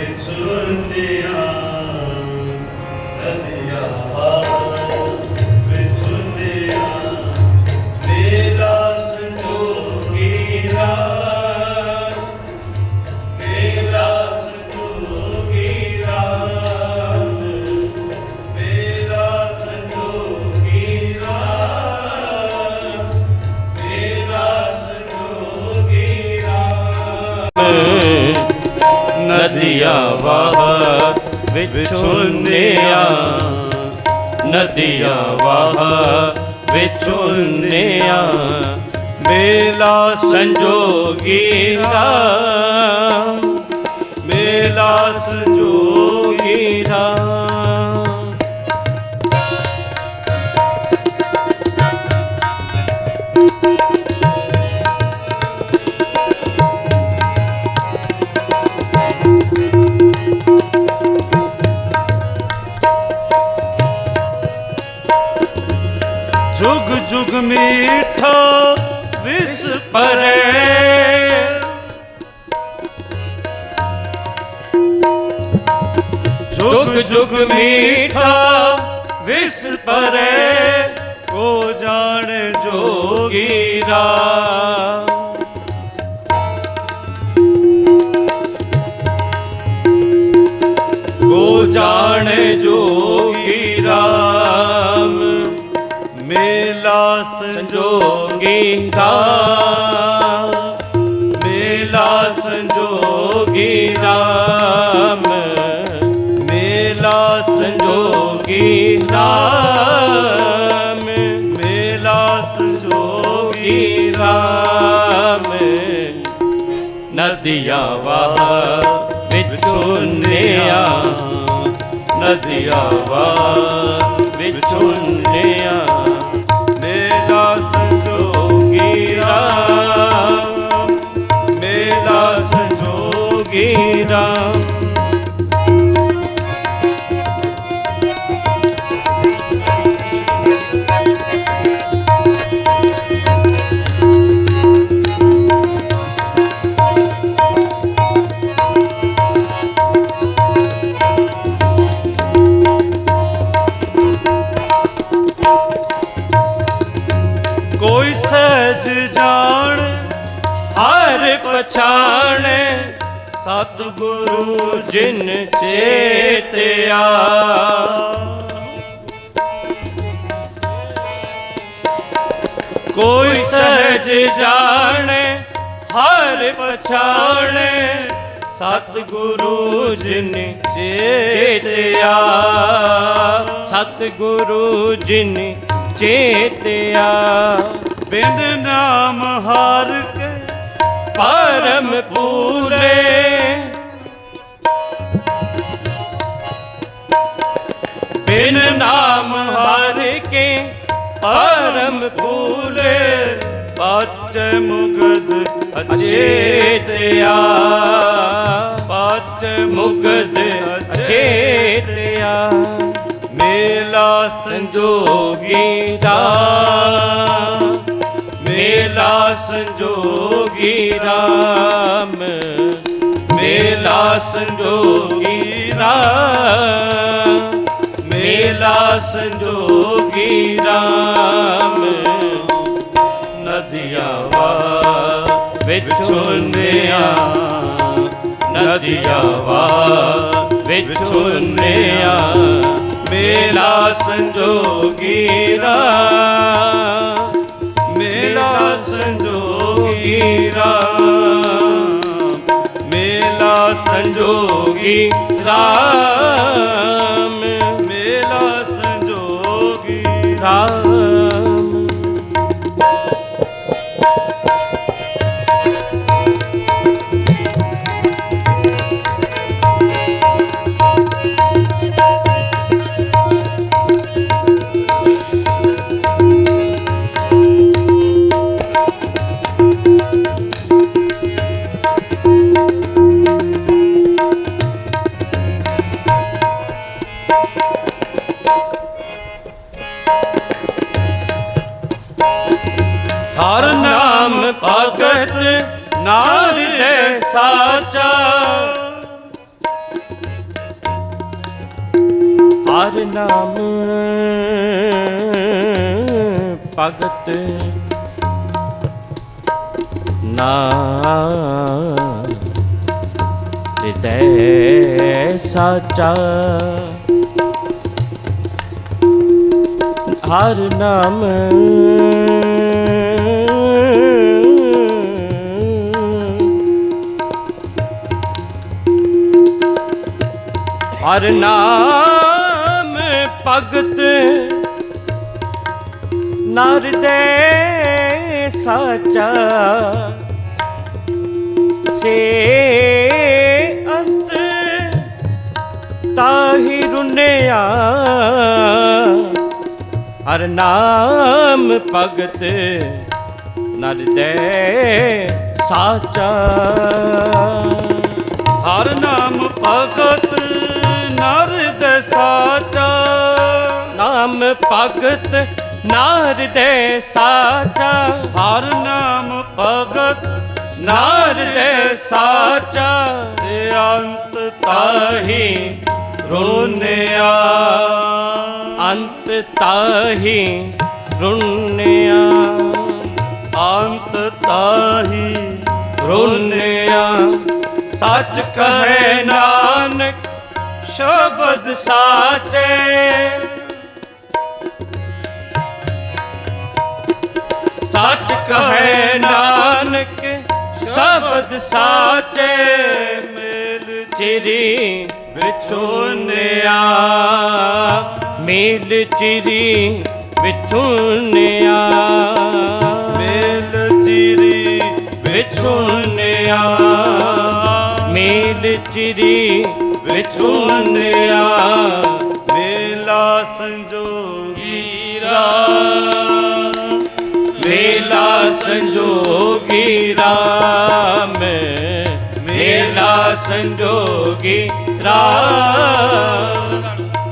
ਵਿਚੁੰਦਿਆਂ ਨਦੀਆਂ ਨਦੀਆਂ ਵਾਹ ਵਿਚੁੰਨਿਆ ਨਦੀਆਂ ਵਾਹ ਵਿਚੁੰਨਿਆ ਮੇਲਾ ਸੰਜੋਗੀ ਰਾਮ ਮੇਲਾ ਸੰਜੋਗੀ ਰਾਮ ਮੀਠਾ ਵਿਸ ਪਰੇ ਜੁਗ ਜੁਗ ਮੀਠਾ ਵਿਸ ਪਰੇ ਕੋ ਜਾਣ ਜੋਗੀ ਰਾ ਕੋ ਜਾਣ ਜੋ ਮੇਲਾ ਸੰਜੋਗੀ ਰਾਮ ਮੇਲਾ ਸੰਜੋਗੀ ਰਾਮ ਮੇਲਾ ਸੰਜੋਗੀ ਰਾਮ ਮੇਲਾ ਸੰਜੋਗੀ ਰਾਮ ਨਦੀਆਂ ਵਾਹ ਵਿਚੁੰਨਿਆ ਨਦੀਆਂ ਵਾਹ ਵਿਚੁੰਨਿਆ ਸਹਿਜ ਜਾਣ, ਹਰ ਪਛਾਣੇ। ਸਤਿਗੁਰੂ ਜਿਨ ਚੇਤਿਆ ਕੋਈ ਸਹਿਜ ਜਾਣੇ, ਹਰ ਪਛਾਣੇ। ਸਤਿਗੁਰੂ ਜਿਨ ਚੇਤਿਆ ਸਤਿਗੁਰੂ ਜਿਨ ਚੇਤਿਆ ਬਿਨ ਨਾਮ ਹਾਰ ਕੇ ਪਰਮ ਪੂਰੇ। ਬਿਨ ਨਾਮ ਹਾਰ ਕੇ ਪਰਮ ਪੂਰੇ, ਪਚ ਮੁਗਦ ਅਚੇਤਿਆ। ਪਚ ਮੁਗਦ ਅਚੇਤਿਆ। ਮੇਲਾ ਸੰਜੋਗੀ ਰਾਮ ਮੇਲਾ ਸੰਜੋਗੀ ਰਾਮ। ਮੇਲਾ ਸੰਜੋਗੀ ਰਾਮ। ਮੇਲਾ ਸੰਜੋਗੀ ਰਾਮ। ਨਦੀਆਂ ਵਾ ਵਿਚੁੰਨਿਆ ਨਦੀਆਂ ਵਾ ਵਿਚੁੰਨਿਆ ਮੇਲਾ ਸੰਜੋਗੀ ਰਾਮ। ਸੰਜੋਗੀ ਰਾਮ ਹਰ ਨਾਮ ਭਗਤ ਨਾਰ ਦੇ ਸਾਚਾ। ਹਰ ਨਾਮ ਭਗਤ ਨਾਮ ਦੇ ਸਾਚਾ। ਹਰ ਨਾਮ ਭਗਤ ਨਰ ਦੇ ਸਾਚਾ ਸੇ ਅੰਤ ਤਾਹੀ ਰੁਨਿਆ। ਹਰ ਨਾਮ ਭਗਤ ਨਰ ਦੇ ਸਾਚਾ। ਹਰ ਨਾਮ ਭਗਤ ਭਗਤ ਨਾਰ ਦੇ ਸਾਚਾ, ਹਰ ਨਾਮ ਭਗਤ ਨਾਰ ਦੇ ਸਾਚਾ। ਸੇ ਅੰਤ ਤਾਹੀ ਰੋਨਿਆ ਅੰਤ ਤਾਹੀ ਰੁਨਿਆ ਅੰਤ ਤਾਹੀ ਰੁਨਿਆ ਸੱਚ ਕਹੇ ਨਾਨਕ, ਸ਼ਬਦ ਸਾਚੇ। ਸੱਚ ਕਹੇ ਨਾਨਕ, ਸ਼ਬਦ ਸਾਚੇ ਮਿਲ ਚਿਰੀ ਵਿਛੁਨਿਆ ਮਿਲ ਚਿਰੀ ਵਿਛੁਨਿਆ ਮਿਲ ਚਿਰੀ ਵਿਛੁਨਿਆ ਮੇਲ ਚਿਰੀ ਵਿਛੁਨਿਆ ਮੇਲਾ ਸੰਜੋਗੀ ਰਾਮ ਸੰਜੋਗੀ ਰਾਮ ਮੇਲਾ ਸੰਜੋਗੀ ਰਾਮ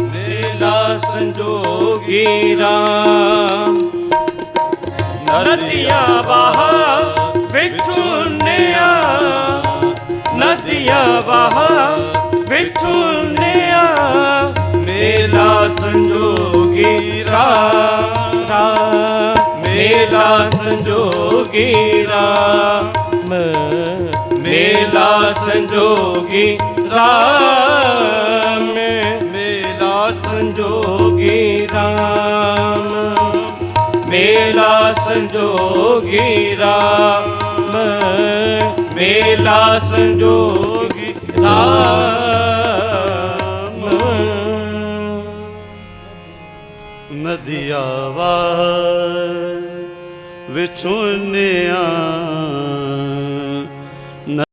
ਮੇਲਾ ਸੰਜੋਗੀ ਰਾਮ। ਨਦੀਆਂ ਬਹਾ ਵਿਛੁੰਨਿਆ ਨਦੀਆਂ ਬਹਾ ਵਿਛੁੰਨਿਆ ਮੇਲਾ ਸੰਜੋਗੀ ਰਾਮ। ਮੇਲਾ ਸੰਜੋਗੀ ਰਾਮ। ਮੇਲਾ ਸੰਜੋਗੀ ਰਾਮ। ਮੇਲਾ ਸੰਜੋਗੀ ਰਾਮ। ਮੇਲਾ ਸੰਜੋਗੀ ਰਾਮ। ਨਦੀਆ ਵਾਰ ਵਿਛੁੰਨਿਆ।